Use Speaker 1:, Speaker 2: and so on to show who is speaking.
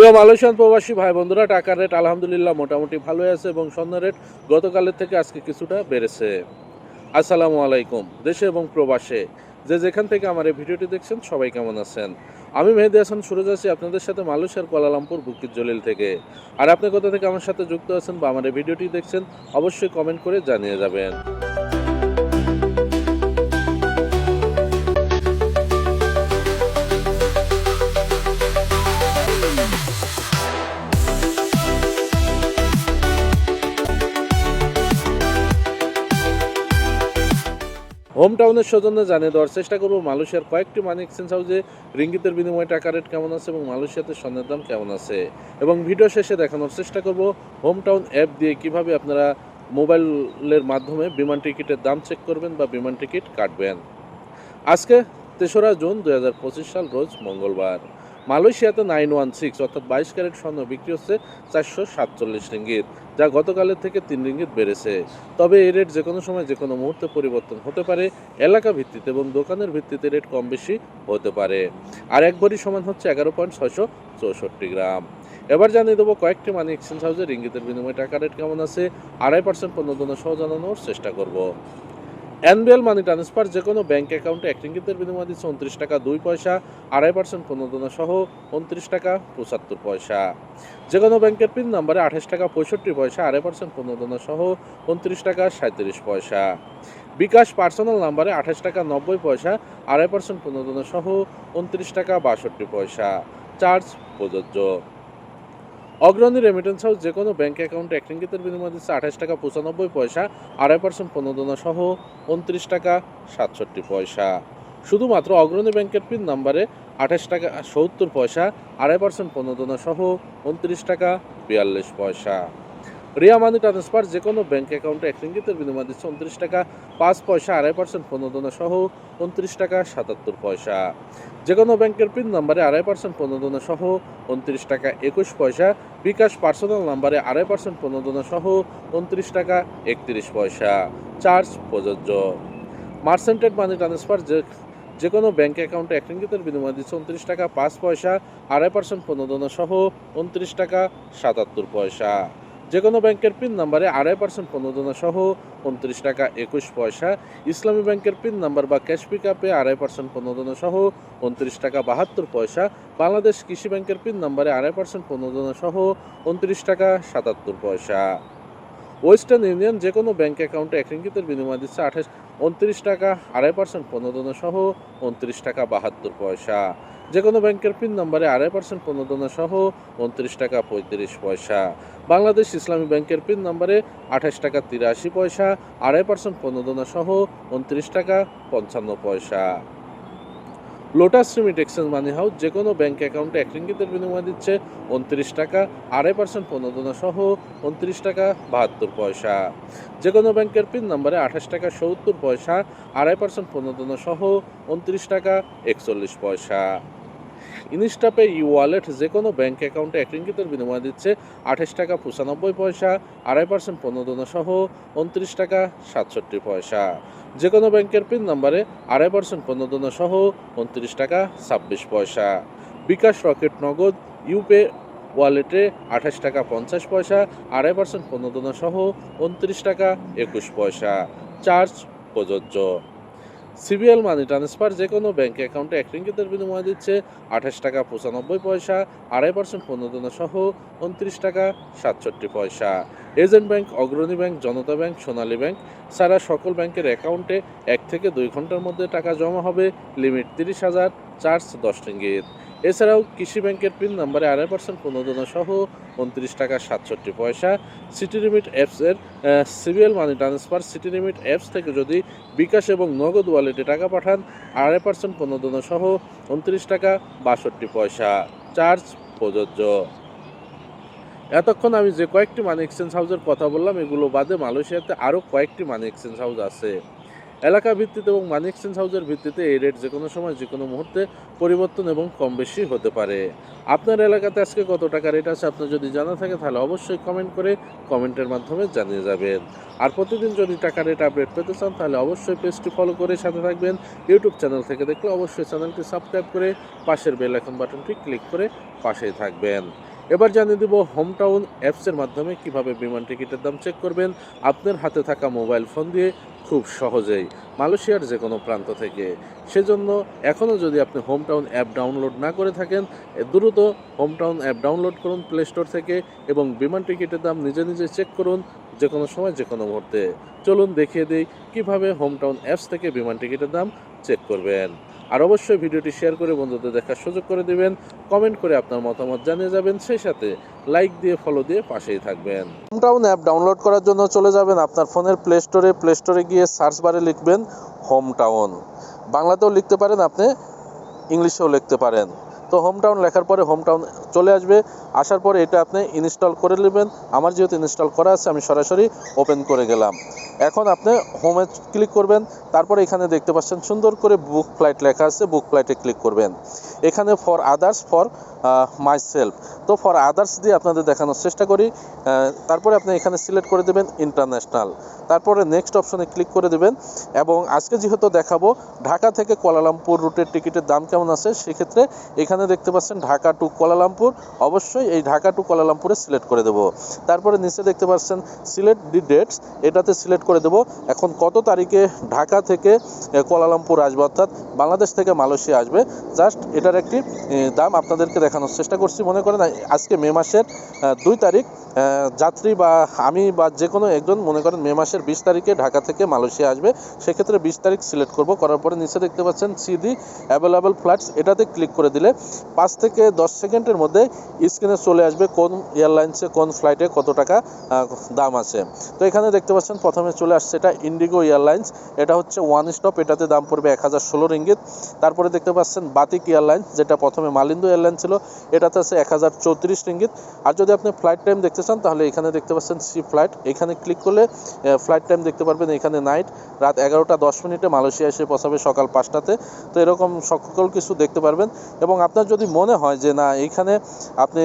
Speaker 1: প্রিয় মালয়েশিয়ান প্রবাসী ভাই বন্ধুরা, টাকার রেট আলহামদুলিল্লাহ মোটামুটি ভালোই আছে এবং স্বর্ণ রেট গতকালের থেকে আজকে কিছুটা বেড়েছে। আসসালামু আলাইকুম, দেশে এবং প্রবাসে। যে যেখান থেকে আমার এই ভিডিওটি দেখছেন, সবাই কেমন আছেন? আমি মেহেদি হাসান, সুরজ আছি আপনাদের সাথে মালয়েশিয়ার কোয়ালালামপুর, বুকির জলিল থেকে। আর আপনি কোথা থেকে আমার সাথে যুক্ত আছেন বা আমার এই ভিডিওটি দেখছেন, অবশ্যই কমেন্ট করে জানিয়ে যাবেন। হোম টাউনের সৌজন্যে জানিয়ে দেওয়ার চেষ্টা করব, মালয়েশিয়ার কয়েকটি মানি এক্সচেঞ্জ হাউসে রিঙ্গিতের বিনিময়ে টাকা রেট কেমন আছে এবং মালয়েশিয়াতে স্বর্ণের দাম কেমন আছে? এবং ভিডিও শেষে দেখানোর চেষ্টা করব হোম টাউন অ্যাপ দিয়ে কীভাবে আপনারা মোবাইলের মাধ্যমে বিমান টিকিটের দাম চেক করবেন বা বিমান টিকিট কাটবেন? আজকে তেসরা জুন দুই হাজার পঁচিশ সাল, রোজ মঙ্গলবার। মালয়েশিয়াতে নাইন ওয়ান সিক্স অর্থাৎ বাইশ ক্যারেট স্বর্ণ বিক্রি হচ্ছে চারশো সাতচল্লিশ রিঙ্গিত। যা গতকালের থেকে তিন রিঙ্গিত বেড়েছে। তবে এই রেট যে কোনো সময় যে কোনো মুহূর্তে পরিবর্তন হতে পারে এলাকা ভিত্তিতে এবং দোকানের ভিত্তিতে রেট কম বেশি হতে পারে। আর এক ভরি সমান হচ্ছে এগারো পয়েন্ট ছয়শো চৌষট্টি গ্রাম। এবার জানিয়ে দেবো কয়েকটি মানি এক্সচেঞ্জ হাউসে রিঙ্গিতের বিনিময়ে টাকা রেট কেমন আছে, আড়াই পার্সেন্ট পণ্য সহ জানানোর চেষ্টা করব। এনবিএল মানি ট্রান্সফার যে কোনো ব্যাঙ্ক অ্যাকাউন্টে এক রিঙ্গিতের বিনিময় দিচ্ছে উনত্রিশ টাকা, দুই পয়সা, আড়াই পার্সেন্ট পণ্য সহ উনত্রিশ টাকা, পঁচাত্তর পয়সা। যে কোনো ব্যাংকের পিন নাম্বারে আঠাশ টাকা, পঁয়ষট্টি পয়সা, আড়াই পার্সেন্ট পণ্য সহ উনত্রিশ টাকা সাঁত্রিশ পয়সা। বিকাশ পার্সোনাল নাম্বারে আঠাশ টাকা, নব্বই পয়সা, আড়াই পার্সেন্ট পণ্য সহ উনত্রিশ টাকা, বাষট্টি পয়সা। চার্জ প্রযোজ্য। অগ্রণী রেমিটেন্স হাউস যে কোনো ব্যাঙ্ক অ্যাকাউন্টে এক রিঙ্গিতের বিনিময়ে দিচ্ছে আঠাশ টাকা পঁচানব্বই পয়সা, আড়াই পার্সেন্ট প্রণোদনা সহ উনত্রিশ টাকা সাতষট্টি পয়সা। শুধুমাত্র অগ্রণী ব্যাংকের পিন নাম্বারে আঠাশ টাকা সত্তর পয়সা, আড়াই পার্সেন্ট প্রণোদনা সহ উনত্রিশ টাকা বিয়াল্লিশ পয়সা। রিয়া মানি ট্রান্সফার যে কোনো ব্যাঙ্ক অ্যাকাউন্টে এক রিঙ্গিতের বিনিময় দিচ্ছে উনত্রিশ টাকা, পাঁচ পয়সা, আড়াই পার্সেন্ট প্রণোদনা সহ উনত্রিশ টাকা, সাতাত্তর পয়সা। যে কোনো ব্যাংকের পিন নাম্বারে আড়াই পার্সেন্ট প্রণোদনা সহ উনত্রিশ টাকা, একুশ পয়সা। বিকাশ পার্সোনাল নাম্বারে আড়াই পার্সেন্ট প্রণোদনা সহ উনত্রিশ টাকা, একত্রিশ পয়সা। চার্জ প্রযোজ্য। মার্সেন্টেড মানি ট্রান্সফার যে যে কোনো ব্যাংক অ্যাকাউন্টে এক রিঙ্গিতের বিনিময় দিচ্ছে উনত্রিশ টাকা, পাঁচ পয়সা, আড়াই পার্সেন্ট প্রণোদনা সহ উনত্রিশ টাকা, সাতাত্তর পয়সা। যে কোনো ব্যাংকের পিন নাম্বারে আড়াই পার্সেন্ট প্রণোদনা সহ উনত্রিশ টাকা একুশ পয়সা, ইসলামী ব্যাংকের পিন নাম্বার বা ক্যাশ পিক আপে আড়াই পার্সেন্ট প্রণোদনা সহ উনত্রিশ টাকা বাহাত্তর পয়সা, বাংলাদেশ কৃষি ব্যাংকের পিন নাম্বারে আড়াই পার্সেন্ট প্রণোদনা সহ উনত্রিশ টাকা সাতাত্তর পয়সা। ওয়েস্টার্ন ইউনিয়ন যে কোনো ব্যাংক অ্যাকাউন্টে এক রিঙ্গিতের বিনিময় দিচ্ছে আঠাশ, উনত্রিশ টাকা আড়াই পার্সেন্ট প্রণোদনা সহ উনত্রিশ টাকা বাহাত্তর পয়সা। যে কোনো ব্যাংকের পিন নাম্বারে আড়াই পার্সেন্ট প্রণোদনা সহ উনত্রিশ টাকা পঁয়ত্রিশ পয়সা। বাংলাদেশ ইসলামী ব্যাংকের পিন নাম্বারে আঠাশ টাকা তিরাশি পয়সা, আড়াই পার্সেন্ট প্রণোদনা সহ উনত্রিশ টাকা পঞ্চান্ন পয়সা। Lotus remit exchange money house যে কোনো ব্যাংক অ্যাকাউন্টে এক রিঙ্গিতের বিনিময় দিচ্ছে উনত্রিশ টাকা, আড়াই পার্সেন্ট প্রণোদনা সহ উনত্রিশ টাকা বাহাত্তর পয়সা। যে কোনো ব্যাংকের পিন নাম্বারে আঠাশ টাকা সত্তর পয়সা, আড়াই পার্সেন্ট প্রণোদনা সহ উনত্রিশ টাকা একচল্লিশ পয়সা। ইনস্টাপে ই ওয়ালেট যে কোনো ব্যাংক অ্যাকাউন্টে এক রিঙ্গিতের বিনিময় দিচ্ছে আঠাশ টাকা পঁচানব্বই পয়সা, আড়াই পার্সেন্ট প্রণোদনা সহ উনত্রিশ টাকা সাতষট্টি পয়সা। যে কোনো ব্যাংকের পিন নাম্বারে আড়াই পার্সেন্ট প্রণোদনা সহ উনত্রিশ টাকা ছাব্বিশ পয়সা। বিকাশ রকেট নগদ, ইউপে ওয়ালেটে আঠাশ টাকা পঞ্চাশ পয়সা, আড়াই পার্সেন্ট প্রণোদনা সহ উনত্রিশ টাকা একুশ পয়সা। চার্জ প্রযোজ্য। সিবিএল মানি ট্রান্সফার যে কোনো ব্যাঙ্ক অ্যাকাউন্টে এক রিঙ্গিতের বিনিময় দিচ্ছে আঠাশ টাকা পঁচানব্বই পয়সা, আড়াই পার্সেন্ট পণ্যদনা সহ উনত্রিশ টাকা সাতষট্টি পয়সা। Agent bank, Agrani bank, Janata bank, Sonali bank ছাড়া সকল ব্যাংকের অ্যাকাউন্টে এক থেকে দুই ঘণ্টার মধ্যে টাকা জমা হবে। লিমিট তিরিশ হাজার চার্জ দশ রিঙ্গিত। এছাড়াও কৃষি ব্যাংকের পিন নাম্বারে আড়াই পার্সেন্ট প্রণোদনা সহ উনত্রিশ টাকা সাতষট্টি পয়সা। সিটি লিমিট অ্যাপসের CBL money transfer city limit apps থেকে যদি বিকাশ এবং নগদ ওয়ালেটে টাকা পাঠান, আড়াই পার্সেন্ট প্রণোদনা সহ উনত্রিশ টাকা বাষট্টি পয়সা। চার্জ প্রযোজ্য। এতক্ষণ আমি যে কয়েকটি মানি এক্সচেঞ্জ হাউসের কথা বললাম, এগুলো বাদে মালয়েশিয়াতে আরও কয়েকটি মানি এক্সচেঞ্জ হাউস আছে। এলাকা ভিত্তিতে এবং মানি এক্সচেঞ্জ হাউসের ভিত্তিতে এই রেট যে কোনো সময় যে কোনো মুহূর্তে পরিবর্তন এবং কম বেশি হতে পারে। আপনার এলাকাতে আজকে কত টাকা রেট আছে আপনার যদি জানা থাকে, তাহলে অবশ্যই কমেন্ট করে কমেন্টের মাধ্যমে জানিয়ে যাবেন। আর প্রতিদিন যদি টাকা রেট আপডেট পেতে চান, তাহলে অবশ্যই পেজটি ফলো করে সাথে থাকবেন। ইউটিউব চ্যানেল থেকে দেখলে অবশ্যই চ্যানেলটি সাবস্ক্রাইব করে পাশের বেল আইকন বাটনটি ক্লিক করে পাশেই থাকবেন। এবার জানিয়ে দেব হোম টাউন অ্যাপসের মাধ্যমে কীভাবে বিমান টিকিটের দাম চেক করবেন। আপনার হাতে থাকা মোবাইল ফোন দিয়ে খুব সহজেই মালয়েশিয়ার যে কোনো প্রান্ত থেকে। সেজন্য এখনও যদি আপনি হোম টাউন অ্যাপ ডাউনলোড না করে থাকেন দ্রুত হোম টাউন অ্যাপ ডাউনলোড করুন প্লে স্টোর থেকে এবং বিমান টিকিটের দাম নিজে নিজে চেক করুন যে কোনো সময় যে কোনো মুহূর্তে। চলুন দেখিয়ে দিই কীভাবে হোম টাউন অ্যাপস থেকে বিমান টিকিটের দাম চেক করবেন। আর অবশ্যই ভিডিওটি শেয়ার করে বন্ধুদের দেখার সুযোগ করে দিবেন। কমেন্ট করে আপনার মতামত জানিয়ে যাবেন, সেই সাথে লাইক দিয়ে ফলো দিয়ে পাশেই থাকবেন। হোমটাউন অ্যাপ ডাউনলোড করার জন্য চলে যাবেন আপনার ফোনের প্লে স্টোরে প্লে স্টোরে গিয়ে সার্চ বারে লিখবেন হোম টাউন বাংলাতেও লিখতে পারেন আপনি ইংলিশেও লিখতে পারেন। তো হোম টাউন লেখার পরে হোম টাউন চলে আসবে। আসার পরে এটা আপনি ইনস্টল করে নেবেন। আমার যেহেতু ইনস্টল করা আছে, আমি সরাসরি ওপেন করে গেলাম। এখন আপনি হোমে ক্লিক করবেন, তারপরে এখানে দেখতে পাচ্ছেন সুন্দর করে বুক ফ্লাইট লেখা আছে বুক ফ্লাইটে ক্লিক করবেন। এখানে for others for myself তো ফর আদার্স দিয়ে আপনাদের দেখানোর চেষ্টা করি তারপরে আপনি এখানে সিলেক্ট করে দেবেন ইন্টারন্যাশনাল তারপরে নেক্সট অপশনে ক্লিক করে দেবেন, এবং আজকে যেহেতু দেখাবো, ঢাকা থেকে কুয়ালালামপুর রুটের টিকিটের দাম কেমন আছে, সেক্ষেত্রে এখানে দেখতে পাচ্ছেন ঢাকা টু কুয়ালালামপুর, অবশ্যই এই ঢাকা টু কুয়ালালামপুরে সিলেক্ট করে দেবো। তারপরে নিচে দেখতে পাচ্ছেন সিলেক্ট দি ডেটস এটাতে সিলেক্ট করে দেবো। এখন কত তারিখে ঢাকা থেকে এ, কুয়ালালামপুর আসবে অর্থাৎ বাংলাদেশ থেকে মালয়েশিয়া আসবে। জাস্ট এটার একটি দাম আপনাদেরকে দেখানোর চেষ্টা করছি মনে করেন আজকে মে মাসের দুই তারিখ যাত্রী বা আমি বা যে কোনো একজন মনে করেন মে মাসের বিশ তারিখে ঢাকা থেকে মালয়েশিয়া আসবে। সেক্ষেত্রে বিশ তারিখ সিলেক্ট করব। করার পরে নিচে দেখতে পাচ্ছেন সিডি অ্যাভেলেবল ফ্লাইটস এটাতে ক্লিক করে দিলে পাঁচ থেকে দশ সেকেন্ডের মধ্যে স্ক্রিনে চলে আসবে কোন এয়ারলাইন্সে কোন ফ্লাইটে কত টাকা দাম আছে। তো এখানে দেখতে পাচ্ছেন প্রথমে চলে আসছে এটা ইন্ডিগো এয়ারলাইন্স এটা হচ্ছে ওয়ান স্টপ এটাতে দাম পড়বে এক হাজার ষোলো রিঙ্গিত। তারপরে দেখতে পাচ্ছেন বাতিক এয়ারলাইন্স যেটা প্রথমে মালিন্দু এয়ারলাইন ছিল, এটাতে আছে এক হাজার চৌত্রিশ রিঙ্গিত। আর যদি আপনি ফ্লাইট টাইম দেখতে চান, তাহলে এখানে দেখতে পাচ্ছেন সি ফ্লাইট এখানে ক্লিক করলে ফ্লাইট টাইম দেখতে পারবেন এখানে নাইট রাত এগারোটা দশ মিনিটে মালয়েশিয়া এসে পৌঁছাবে সকাল পাঁচটাতে। তো এরকম সকল কিছু দেখতে পারবেন। এবং আপনার যদি মনে হয় যে না এইখানে আপনি